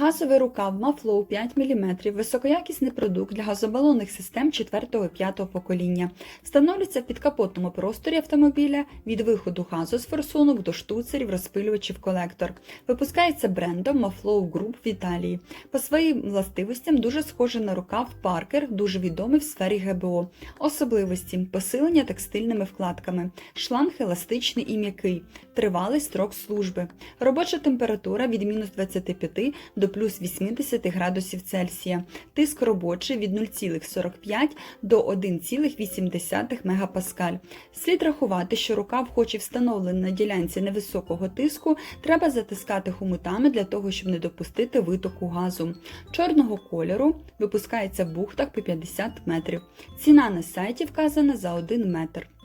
Газовий рукав Maflow 5 мм високоякісний продукт для газобалонних систем 4-5 покоління. Встановлюється в підкапотному просторі автомобіля від виходу газу з форсунок до штуцерів, розпилювачів колектор. Випускається брендом Maflow Group в Італії. По своїм властивостям дуже схожий на рукав Parker, дуже відомий в сфері ГБО. Особливості посилення текстильними вкладками, шланг еластичний і м'який, тривалий строк служби, робоча температура від мінус 25 до плюс 80 градусів Цельсія, тиск робочий від 0,45 до 1,8 мегапаскаль. Слід рахувати, що рукав, хоч і встановлений на ділянці невисокого тиску, треба затискати хомутами для того, щоб не допустити витоку газу. Чорного кольору випускається в бухтах по 50 метрів. Ціна на сайті вказана за 1 метр.